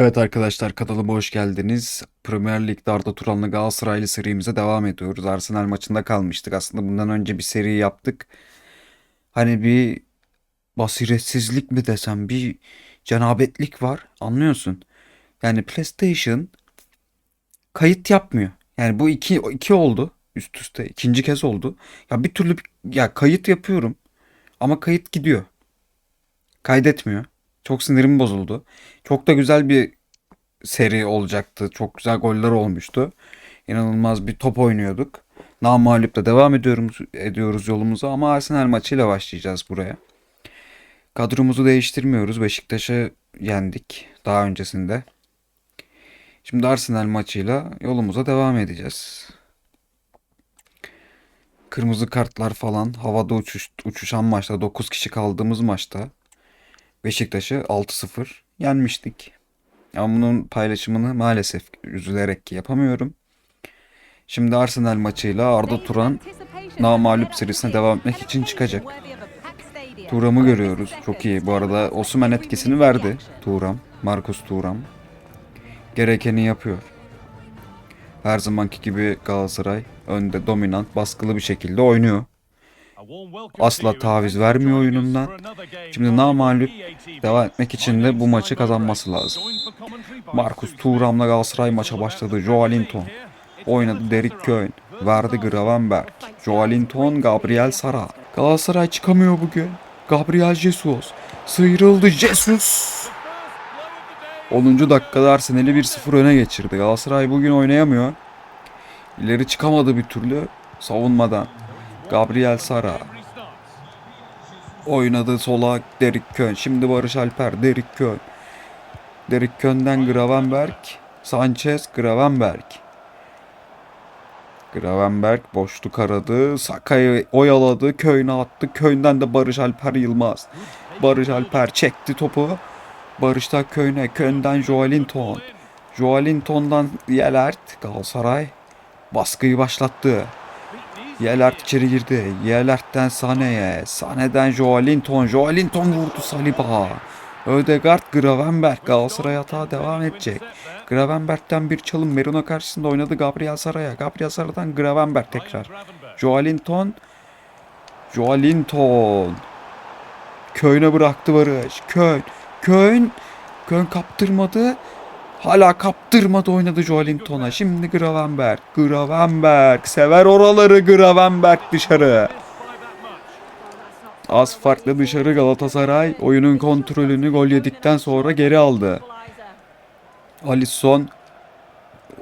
Evet arkadaşlar kanalıma hoş geldiniz. Premier Lig'de Arda Turan'la Galatasaraylı serimize devam ediyoruz. Arsenal maçında kalmıştık. Aslında bundan önce bir seri yaptık. Hani bir basiretsizlik mi desem bir cenabetlik var. Anlıyorsun? Yani PlayStation kayıt yapmıyor. Yani bu iki, iki oldu üst üste. ikinci kez oldu. Ya bir türlü ya kayıt yapıyorum ama kayıt gidiyor. Kaydetmiyor. Çok sinirim bozuldu. Çok da güzel bir seri olacaktı. Çok güzel goller olmuştu. İnanılmaz bir top oynuyorduk. Namağlup da devam ediyoruz, ediyoruz yolumuza ama Arsenal maçıyla başlayacağız buraya. Kadromuzu değiştirmiyoruz. Beşiktaş'ı yendik daha öncesinde. Şimdi Arsenal maçıyla yolumuza devam edeceğiz. Kırmızı kartlar falan havada uçuş, uçuşan maçta 9 kişi kaldığımız maçta Beşiktaş'ı 6-0 yenmiştik. Ama bunun paylaşımını maalesef üzülerek yapamıyorum. Şimdi Arsenal maçıyla Arda Turan namağlup serisine devam etmek için çıkacak. Turam'ı görüyoruz. Çok iyi. Bu arada Osimhen etkisini verdi. Turam. Marcus Turam. Gerekeni yapıyor. Her zamanki gibi Galatasaray önde dominant, baskılı bir şekilde oynuyor. Asla taviz vermiyor oyunundan. Şimdi namağlup devam etmek için de bu maçı kazanması lazım. Marcus Thuram'la Galatasaray maça başladı. Joelinton oynadı. Derek Köhn verdi Gravenberg. Joelinton, Gabriel Sara. Galatasaray çıkamıyor bugün. Gabriel Jesus sıyrıldı. Jesus 10. dakikada Arsenal'i 1-0 öne geçirdi. Galatasaray bugün oynayamıyor. İleri çıkamadı bir türlü savunmadan. Gabriel Sara oynadı sola Derek Köhn. Şimdi Barış Alper, Derek Köhn. Derek Köhn'den Gravenberg, Sanchez, Gravenberg. Gravenberg boşluk aradı. Sakay'ı oyaladı. Köy'üne attı. Köy'den de Barış Alper Yılmaz. Barış Alper çekti topu. Barış'ta Köy'ne. Köy'den Joelinton. Joelinton'dan Yelert. Galatasaray baskıyı başlattı. Yelert içeri girdi. Yelert'ten Sane'ye. Sane'den Joelinton. Joelinton vurdu Saliba. Ödegaard, Gravenberg. Galatasaray hata devam edecek. Gravenberg'ten bir çalım. Merino karşısında oynadı Gabriel Sara'ya. Gabriel Sara'dan Gravenberg tekrar. Joelinton. Joelinton. Köyne bıraktı Barış. Köln. Köln. Köln kaptırmadı. Hala kaptırmadı oynadı Joelinton'a. Şimdi Gravenberg. Gravenberg. Sever oraları Gravenberg dışarı. Az farklı dışarı Galatasaray oyunun kontrolünü gol yedikten sonra geri aldı. Alisson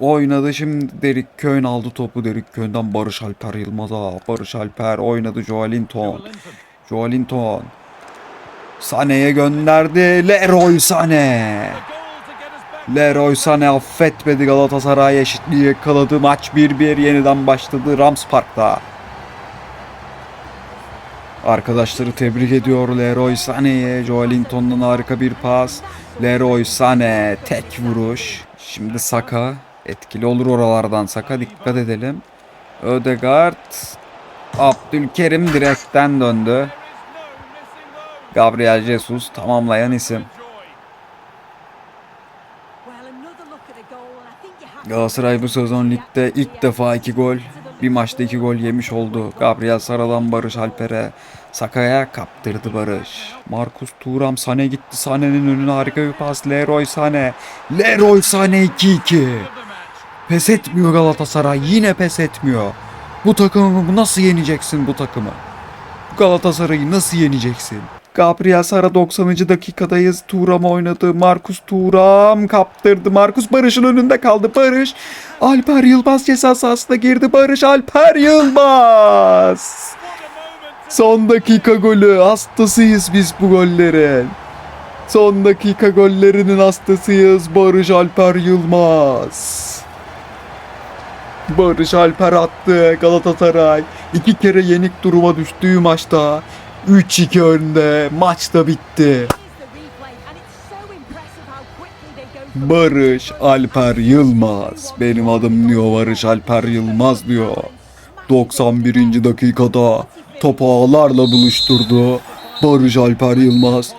oynadı şimdi Derek Köhn aldı topu Derek Köhn'den Barış Alper Yılmaz'a. Barış Alper oynadı Joelinton. Joelinton Sane'ye gönderdi. Leroy Sané. Leroy Sané affetmedi Galatasaray eşitliği yakaladı. Maç 1-1 yeniden başladı Rams Park'ta. Arkadaşları tebrik ediyor Leroy Sané'ye. Joelinton'dan harika bir pas. Leroy Sané tek vuruş. Şimdi Saka etkili olur oralardan. Saka dikkat edelim. Ödegaard Abdülkerim direkten döndü. Gabriel Jesus tamamlayan isim. Galatasaray bu sezon ligde ilk defa iki gol, bir maçta iki gol yemiş oldu. Gabriel Sara'dan Barış Alper'e, Saka'ya kaptırdı Barış. Marcus Thuram Sane gitti. Sane'nin önüne harika bir pas. Leroy Sane. Leroy Sane 2-2. Pes etmiyor Galatasaray. Yine pes etmiyor. Bu takımı nasıl yeneceksin bu takımı? Galatasaray'ı nasıl yeneceksin? Gabriel Sara 90. dakikadayız. Turam oynadı. Markus Turam kaptırdı. Markus Barış'ın önünde kaldı. Barış. Alper Yılmaz ceza sahasına girdi. Barış Alper Yılmaz. Son dakika golü. Hastasıyız biz bu gollerin. Son dakika gollerinin hastasıyız. Barış Alper Yılmaz. Barış Alper attı Galatasaray. iki kere yenik duruma düştüğü maçta 3-2 önde. Maç da bitti. Barış Alper Yılmaz. Benim adım diyor Barış Alper Yılmaz diyor. 91. dakikada topu ağlarla buluşturdu. Barış Alper Yılmaz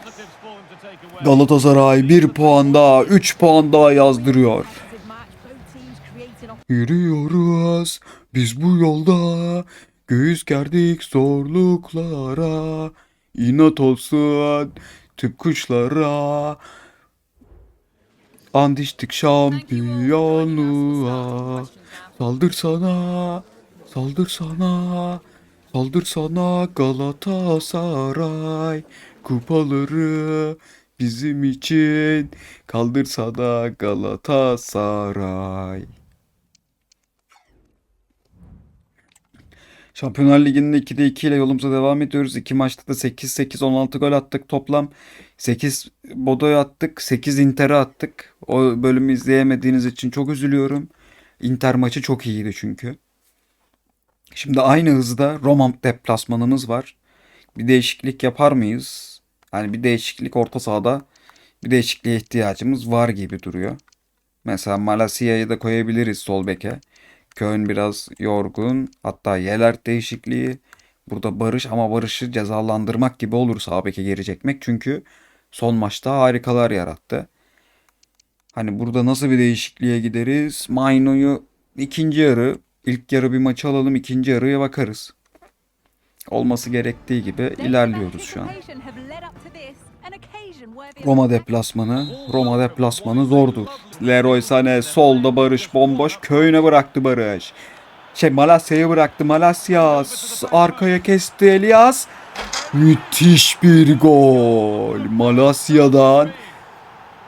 Galatasaray bir puan daha, 3 puan daha yazdırıyor. Yürüyoruz biz bu yolda Göğüs gerdik zorluklara İnat olsun tüm kuşlara. And içtik şampiyonluğa. Saldır sana Saldır sana Saldır sana Galatasaray. Kupaları bizim için. Kaldır sana Galatasaray Şampiyonlar Ligi'nde 2'de 2 ile yolumuza devam ediyoruz. 2 maçta da 8-8-16 gol attık toplam. 8 Bodo'ya attık. 8 Inter'e attık. O bölümü izleyemediğiniz için çok üzülüyorum. Inter maçı çok iyiydi çünkü. Şimdi aynı hızda Roma deplasmanımız var. Bir değişiklik yapar mıyız? Yani bir değişiklik orta sahada bir değişikliğe ihtiyacımız var gibi duruyor. Mesela Malasya'yı da koyabiliriz sol beke. Köln biraz yorgun. Hatta Yeler değişikliği. Burada Barış ama Barış'ı cezalandırmak gibi olur sağ beke geri çekmek. Çünkü son maçta harikalar yarattı. Hani burada nasıl bir değişikliğe gideriz? Maino'yu ikinci yarı, ilk yarı bir maçı alalım, ikinci yarıya bakarız. Olması gerektiği gibi ilerliyoruz şu an. Roma deplasmanı, Roma deplasmanı zordur. Leroy Sané solda Barış bomboş köyüne bıraktı Barış. Şey Malasya'ya bıraktı Malasya arkaya kesti Elias. Müthiş bir gol. Malasya'dan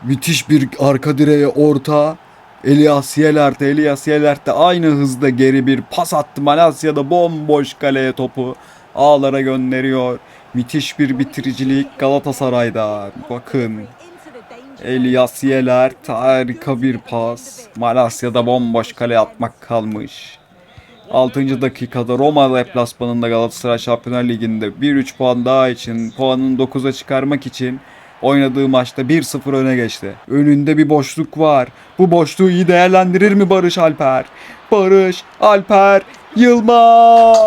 müthiş bir arka direğe orta. Elias Yelert, Elias Yelert de aynı hızda geri bir pas attı. Malasya'da bomboş kaleye topu ağlara gönderiyor. Müthiş bir bitiricilik Galatasaray'da. Bakın Elias Yelert harika bir pas. Malasya'da bomboş kale atmak kalmış. 6. dakikada Roma deplasmanında Galatasaray Şampiyonlar Ligi'nde 1-3 puan daha için puanını 9'a çıkarmak için oynadığı maçta 1-0 öne geçti. Önünde bir boşluk var. Bu boşluğu iyi değerlendirir mi Barış Alper? Barış Alper Yılmaz.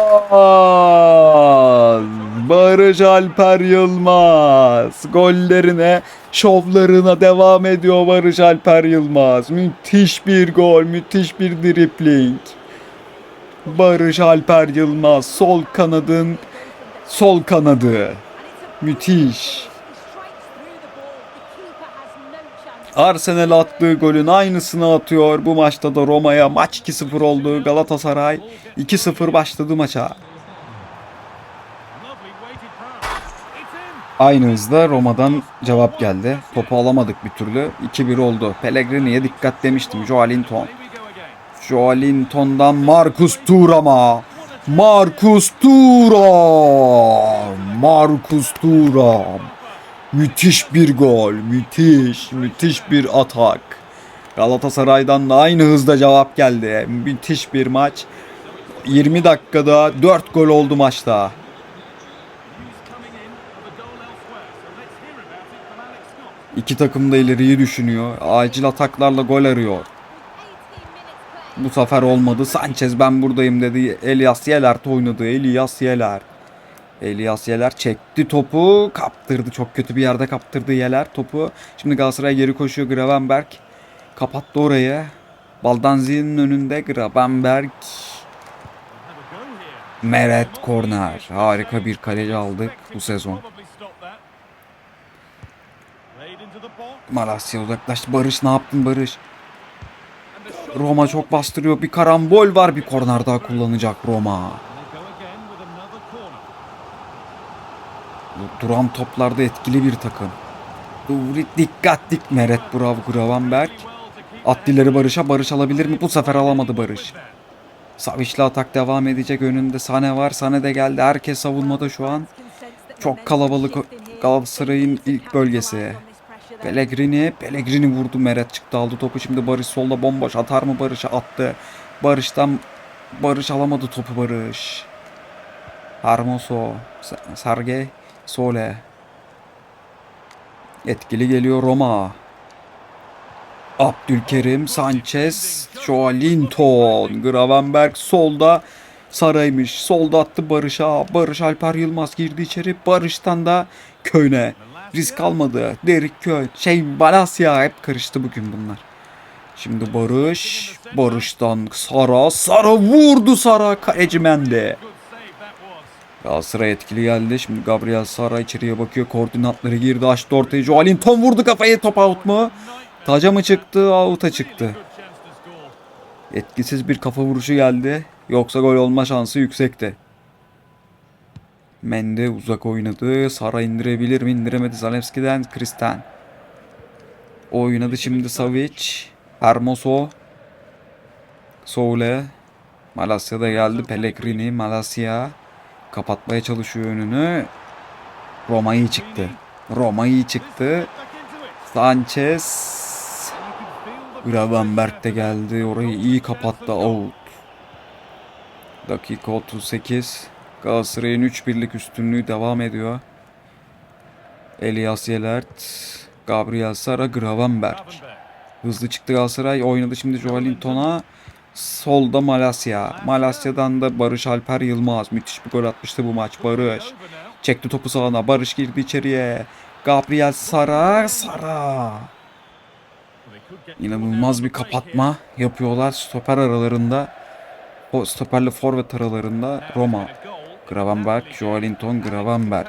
Barış Alper Yılmaz. Gollerine, şovlarına devam ediyor Barış Alper Yılmaz. Müthiş bir gol, müthiş bir dripling. Barış Alper Yılmaz sol kanadın sol kanadı. Müthiş. Arsenal attığı golün aynısını atıyor. Bu maçta da Roma'ya maç 2-0 oldu. Galatasaray 2-0 başladı maça. Aynı hızda Roma'dan cevap geldi. Topu alamadık bir türlü. 2-1 oldu. Pellegrini'ye dikkat demiştim. Joelinton. Joelinton'dan Marcus Thuram'a. Marcus Thuram. Marcus Thuram. Müthiş bir gol. Müthiş. Müthiş bir atak. Galatasaray'dan da aynı hızda cevap geldi. Müthiş bir maç. 20 dakikada 4 gol oldu maçta. İki takım da ileriyi düşünüyor. Acil ataklarla gol arıyor. Bu sefer olmadı. Sanchez ben buradayım dedi. Elias Yelert oynadı. Elias Yeler. Elias Yeler çekti topu. Kaptırdı. Çok kötü bir yerde kaptırdı Yeler topu. Şimdi Galatasaray geri koşuyor. Gravenberg kapattı orayı. Baldanzi'nin önünde Gravenberg. Meret korner. Harika bir kaleci aldık bu sezon. Malasya uzaklaştı. Barış ne yaptın Barış? Roma çok bastırıyor. Bir karambol var. Bir korner daha kullanacak Roma. Duran toplarda etkili bir takım. Duri dikkat dik Meret Brav Gravenberg. Atlileri Barış'a. Barış alabilir mi? Bu sefer alamadı Barış. Savic'le atak devam edecek. Önünde Sane var. Sane de geldi. Herkes savunmada şu an. Çok kalabalık Galatasaray'ın ilk bölgesi. Pellegrini, Pellegrini vurdu. Meret çıktı aldı topu. Şimdi Barış solda bomboş. Atar mı Barış'a? Attı. Barış'tan Barış alamadı topu Barış. Hermoso, Sergey, Sole. Etkili geliyor Roma. Abdülkerim, Sanchez, Joelinton, Gravenberg solda Saraymış. Solda attı Barış'a. Barış Alper Yılmaz girdi içeri. Barış'tan da Köyne. Risk almadı. Derek Köy, şey Malasya hep karıştı bugün bunlar. Şimdi Barış, Barış'tan Sara, Sara vurdu Sara kaleci Mende. Galatasaray etkili geldi. Şimdi Gabriel Sara içeriye bakıyor. Koordinatları girdi. Açtı ortaya. Joelinton vurdu kafayı. Top out mu? Taca mı çıktı? Out'a çıktı. Etkisiz bir kafa vuruşu geldi. Yoksa gol olma şansı yüksekti. Mende uzak oynadı. Sara indirebilir mi? İndiremedi Zalewski'den. Kristen. Oynadı şimdi Savic. Hermoso. Soule. Malasya da geldi. Pellegrini. Malasya. Kapatmaya çalışıyor önünü. Roma iyi çıktı. Roma iyi çıktı. Sanchez. Gravenberg de geldi. Orayı iyi kapattı. Out. Dakika 38. Galatasaray'ın 3-1'lik üstünlüğü devam ediyor. Elias Yelert. Gabriel Sara. Gravenberg. Hızlı çıktı Galatasaray. Oynadı şimdi Joelinton'a. Solda Malasya. Malasya'dan da Barış Alper Yılmaz. Müthiş bir gol atmıştı bu maç. Barış. Çekti topu sağına. Barış girdi içeriye. Gabriel Sara. Sara. İnanılmaz bir kapatma yapıyorlar stoper aralarında. O stoperle forvet aralarında Roma. Gravenberg, Joelinton, Gravenberg.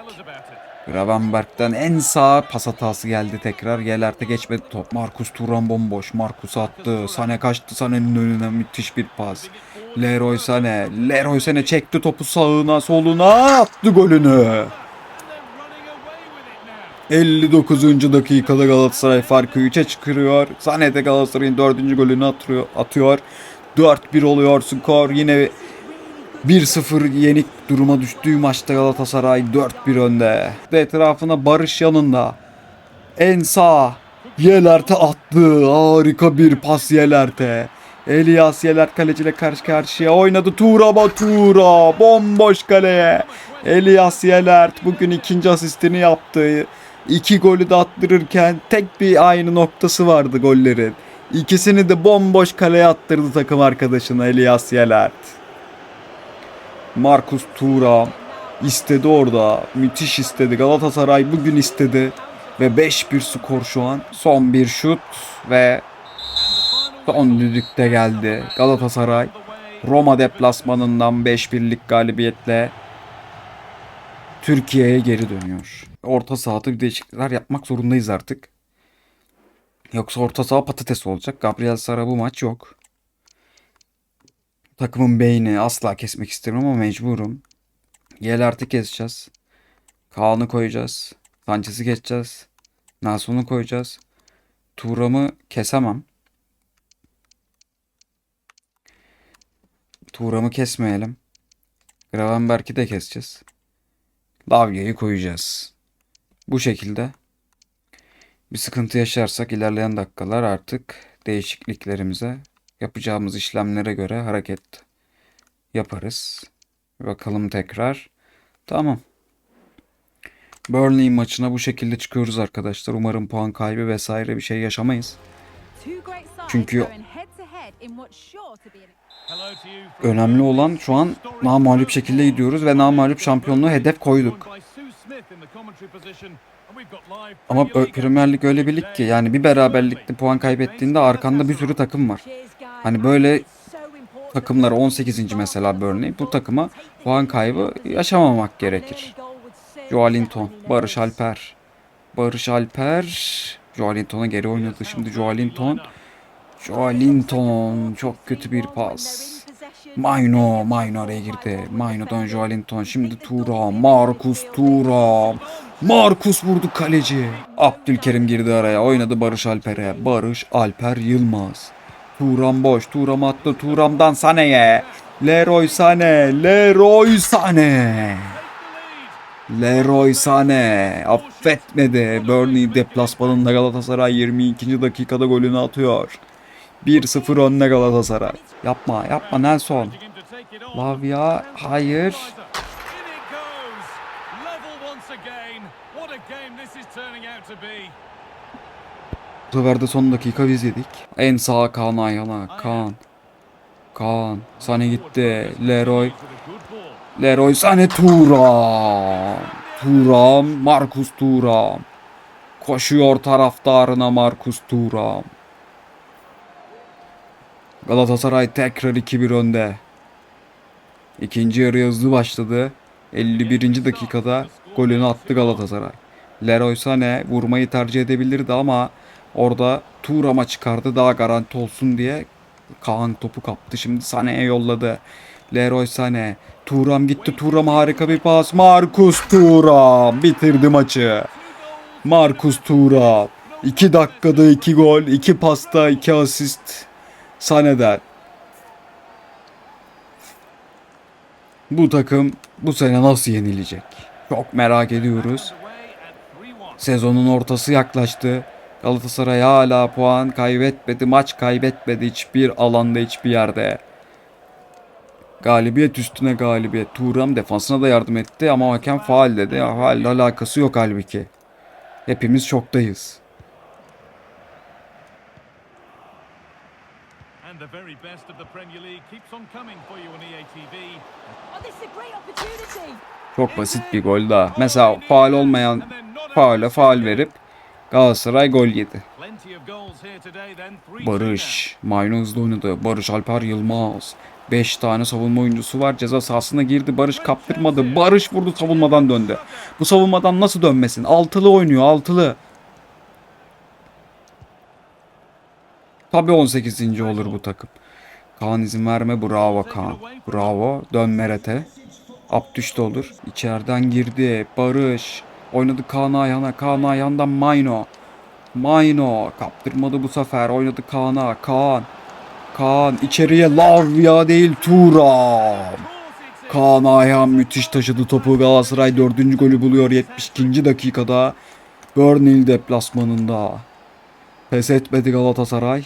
Gravenberg'den en sağ pas hatası geldi tekrar. Yeler'de geçmedi top. Marcus Thuram bomboş. Marcus attı. Sane kaçtı. Sane'nin önüne müthiş bir pas. Leroy Sane. Leroy Sane çekti topu sağına soluna attı golünü. 59. dakikada Galatasaray farkı 3'e çıkarıyor. Sane de Galatasaray'ın 4. golünü atıyor. atıyor. 4-1 oluyor skor. Yine 1-0 yenik duruma düştüğü maçta Galatasaray 4-1 önde. Ve etrafına Barış yanında. En sağ. Yelert'e attı. Harika bir pas Yelert'e. Elias Yelert kaleciyle karşı karşıya oynadı. Tura Batura. Bomboş kaleye. Elias Yelert bugün ikinci asistini yaptı. İki golü de attırırken tek bir aynı noktası vardı gollerin. İkisini de bomboş kaleye attırdı takım arkadaşına Elias Yelert. Marcus Thuram istedi orada. Müthiş istedi. Galatasaray bugün istedi. Ve 5-1 skor şu an. Son bir şut ve son düdükte geldi. Galatasaray Roma deplasmanından 5-1'lik galibiyetle Türkiye'ye geri dönüyor. Orta sahada bir değişiklikler yapmak zorundayız artık. Yoksa orta saha patates olacak. Gabriel Sara bu maç yok. Takımın beyni asla kesmek istemiyorum ama mecburum. Yelert'i keseceğiz. Kaan'ı koyacağız. Sanchez'i geçeceğiz. Nason'u koyacağız. Turam'ı kesemem. Turam'ı kesmeyelim. Gravenberg'i de keseceğiz. Lavya'yı koyacağız. Bu şekilde bir sıkıntı yaşarsak ilerleyen dakikalar artık değişikliklerimize yapacağımız işlemlere göre hareket yaparız. Bakalım tekrar. Tamam. Burnley maçına bu şekilde çıkıyoruz arkadaşlar. Umarım puan kaybı vesaire bir şey yaşamayız. Çünkü Önemli olan şu an namağlup şekilde gidiyoruz ve namağlup şampiyonluğu hedef koyduk. Ama Premier Lig öyle bir lig ki yani bir beraberlikte puan kaybettiğinde arkanda bir sürü takım var. Hani böyle takımlar 18. mesela Burnley bu takıma puan kaybı yaşamamak gerekir. Joelinton, Barış Alper. Barış Alper. Joelinton'a geri oynadı şimdi Joelinton. Joelinton çok kötü bir pas. Mayno, Mayno araya girdi. Mayno'dan Joelinton. Şimdi Turam, Markus Turam. Markus vurdu kaleci. Abdülkerim girdi araya. Oynadı Barış Alper'e. Barış Alper Yılmaz. Turam boş. Turam attı. Turam'dan Sane'ye. Leroy Sane. Leroy Sane. Leroy Sane affetmedi. Burnley deplasmanında Galatasaray 22. dakikada golünü atıyor. 1-0 önde Galatasaray. Yapma yapma Nelson. Lavia hayır. Bu sefer de son dakika biz yedik. En sağa Kaan Ayhan'a. Kaan. Kaan. Sane gitti. Leroy. Leroy Sane Turam. Turam. Markus Turam. Koşuyor taraftarına Marcus Thuram. Galatasaray tekrar 2-1 önde. İkinci yarı hızlı başladı. 51. dakikada golünü attı Galatasaray. Leroy Sané vurmayı tercih edebilirdi ama orada Thuram'a çıkardı daha garanti olsun diye. Kaan topu kaptı. Şimdi Sané'ye yolladı. Leroy Sané. Thuram gitti. Thuram harika bir pas. Marcus Thuram bitirdi maçı. Marcus Thuram. 2 dakikada 2 gol, 2 pasta, 2 asist. Sane'den. Bu takım bu sene nasıl yenilecek? Çok merak ediyoruz. Sezonun ortası yaklaştı. Galatasaray hala puan kaybetmedi, maç kaybetmedi hiçbir alanda, hiçbir yerde. Galibiyet üstüne galibiyet. Turam defansına da yardım etti ama hakem faal dedi. Faalle alakası yok halbuki. Hepimiz şoktayız. And the very best of the Premier League keeps on coming for you on E. Oh, this is a great opportunity. Çok basit bir gol daha. Mesela faal olmayan faale faal verip Galatasaray gol yedi. Barış. Mayno hızlı oynadı. Barış Alper Yılmaz. 5 tane savunma oyuncusu var. Ceza sahasına girdi. Barış kaptırmadı. Barış vurdu savunmadan döndü. Bu savunmadan nasıl dönmesin? Altılı oynuyor. Altılı. Tabii 18. olur bu takım. Kaan izin verme. Bravo Kaan. Bravo. Dön Meret'e. Abdüş de olur. İçeriden girdi. Barış. Oynadı Kaan Ayhan'a. Kaan Ayhan'dan Mayno. Mayno. Kaptırmadı bu sefer. Oynadı Kaan'a. Kaan. Kaan içeriye Lavya değil Turam. Kaan Ayhan müthiş taşıdı topu. Galatasaray 4. golü buluyor 72. dakikada. Burnley deplasmanında. Pes etmedi Galatasaray.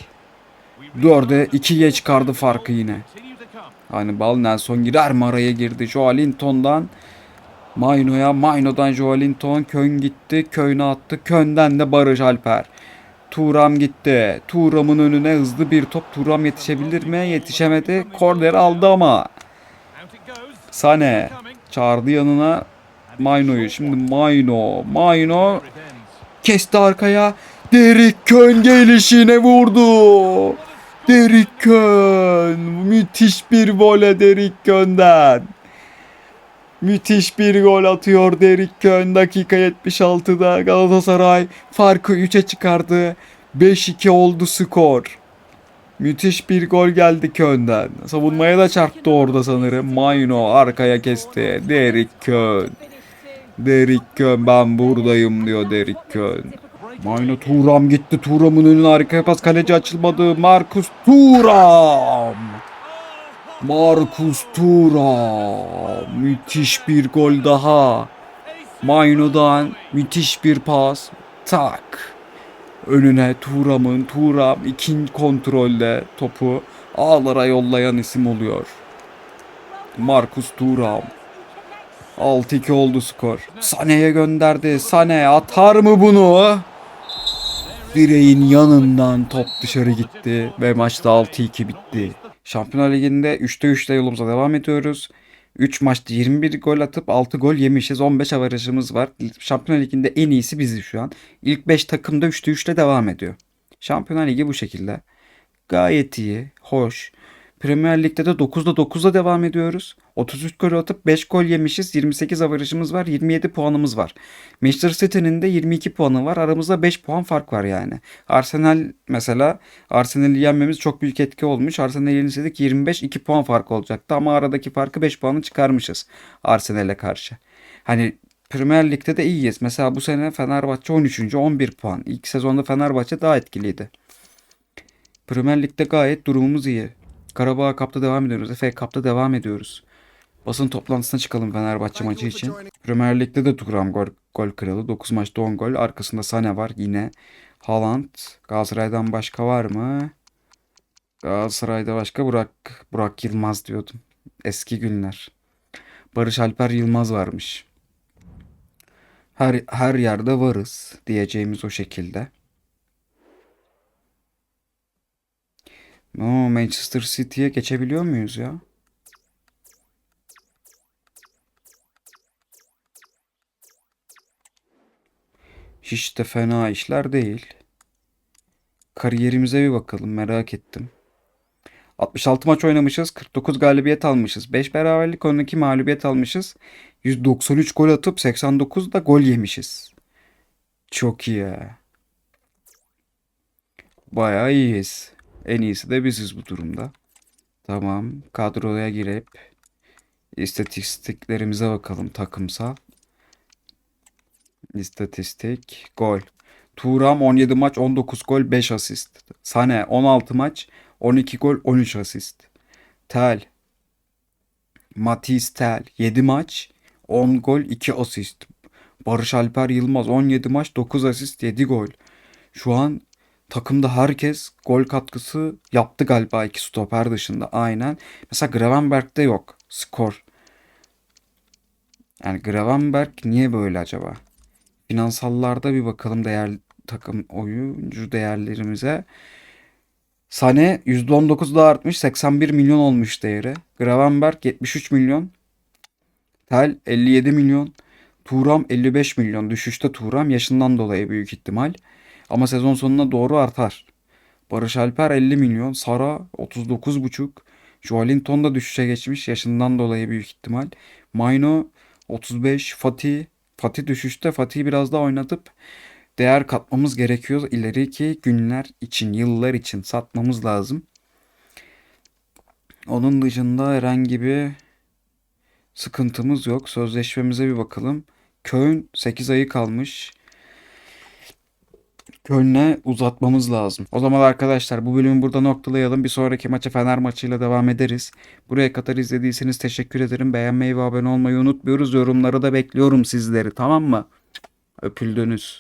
4'e 2'ye çıkardı farkı yine. Come. Hannibal Nelson girer mi araya girdi. Joelinton'dan Mayno'ya, Mayno'dan Joelinton. Kön gitti, Köy'ne attı. Kön'den de Barış Alper. Turam gitti. Turam'ın önüne hızlı bir top. Turam yetişebilir mi? Yetişemedi. Korner aldı ama. Sane çağırdı yanına Mayno'yu. Şimdi Mayno. Mayno kesti arkaya. Derik Kön gelişine vurdu. Derik Kön. Müthiş bir vole Derik Kön'den. Müthiş bir gol atıyor Derik Kön. Dakika 76'da Galatasaray farkı 3'e çıkardı. 5-2 oldu skor. Müthiş bir gol geldi Kön'den. Savunmaya da çarptı orada sanırım. Mayno arkaya kesti. Derik Kön. Derik Kön ben buradayım diyor Derik Kön. Mayno Turam gitti. Turam'ın önüne harika pas. Kaleci açılmadı. Markus Turam. Markus Turam. Müthiş bir gol daha. Mayno'dan müthiş bir pas. Tak. Önüne Turam'ın Turam ikinci kontrolde topu ağlara yollayan isim oluyor. Markus Turam. 6-2 oldu skor. Sane'ye gönderdi. Sane atar mı bunu? Direğin yanından top dışarı gitti ve maçta 6-2 bitti. Şampiyonlar Ligi'nde 3'te 3'te yolumuza devam ediyoruz. 3 maçta 21 gol atıp 6 gol yemişiz. 15 avarajımız var. Şampiyonlar Ligi'nde en iyisi biziz şu an. İlk 5 takım da 3'te 3'te devam ediyor. Şampiyonlar Ligi bu şekilde. Gayet iyi, hoş. Premier Lig'de de 9'da 9'da devam ediyoruz. 33 gol atıp 5 gol yemişiz. 28 avarajımız var. 27 puanımız var. Manchester City'nin de 22 puanı var. Aramızda 5 puan fark var yani. Arsenal mesela Arsenal'i yenmemiz çok büyük etki olmuş. Arsenal'i yenilseydik 25 2 puan fark olacaktı ama aradaki farkı 5 puanı çıkarmışız Arsenal'e karşı. Hani Premier Lig'de de iyiyiz. Mesela bu sene Fenerbahçe 13. 11 puan. İlk sezonda Fenerbahçe daha etkiliydi. Premier Lig'de gayet durumumuz iyi. Karabağ Cup'ta devam ediyoruz. FA Cup'ta devam ediyoruz. Basın toplantısına çıkalım Fenerbahçe maçı için. Premier Lig'de de Turam gol, gol kralı. 9 maçta 10 gol. Arkasında Sane var yine. Haaland. Galatasaray'dan başka var mı? Galatasaray'da başka Burak, Burak Yılmaz diyordum. Eski günler. Barış Alper Yılmaz varmış. Her, her yerde varız diyeceğimiz o şekilde. Oo, Manchester City'ye geçebiliyor muyuz ya? Hiç de fena işler değil. Kariyerimize bir bakalım merak ettim. 66 maç oynamışız. 49 galibiyet almışız. 5 beraberlik 12 mağlubiyet almışız. 193 gol atıp 89 da gol yemişiz. Çok iyi ya. Bayağı iyiyiz. En iyisi de biziz bu durumda. Tamam. Kadroya girip istatistiklerimize bakalım takımsal. İstatistik. Gol. Turam 17 maç 19 gol 5 asist. Sane 16 maç 12 gol 13 asist. Tel. Matiz Tel 7 maç 10 gol 2 asist. Barış Alper Yılmaz 17 maç 9 asist 7 gol. Şu an takımda herkes gol katkısı yaptı galiba iki stoper dışında. Aynen. Mesela Gravenberg'de yok skor. Yani Gravenberg niye böyle acaba? Finansallarda bir bakalım değer takım oyuncu değerlerimize. Sane %19 daha artmış. 81 milyon olmuş değeri. Gravenberg 73 milyon. Tel 57 milyon. Turam 55 milyon. Düşüşte Turam yaşından dolayı büyük ihtimal. Ama sezon sonuna doğru artar. Barış Alper 50 milyon. Sara 39,5. Joelinton da düşüşe geçmiş yaşından dolayı büyük ihtimal. Mayno 35. Fatih. Fatih düşüşte. Fatih'i biraz daha oynatıp değer katmamız gerekiyor. İleriki günler için, yıllar için satmamız lazım. Onun dışında herhangi bir sıkıntımız yok. Sözleşmemize bir bakalım. Köln 8 ayı kalmış. Köln'e uzatmamız lazım. O zaman arkadaşlar bu bölümü burada noktalayalım. Bir sonraki maça Fener maçıyla devam ederiz. Buraya kadar izlediyseniz teşekkür ederim. Beğenmeyi ve abone olmayı unutmuyoruz. Yorumları da bekliyorum sizleri tamam mı? Öpüldünüz.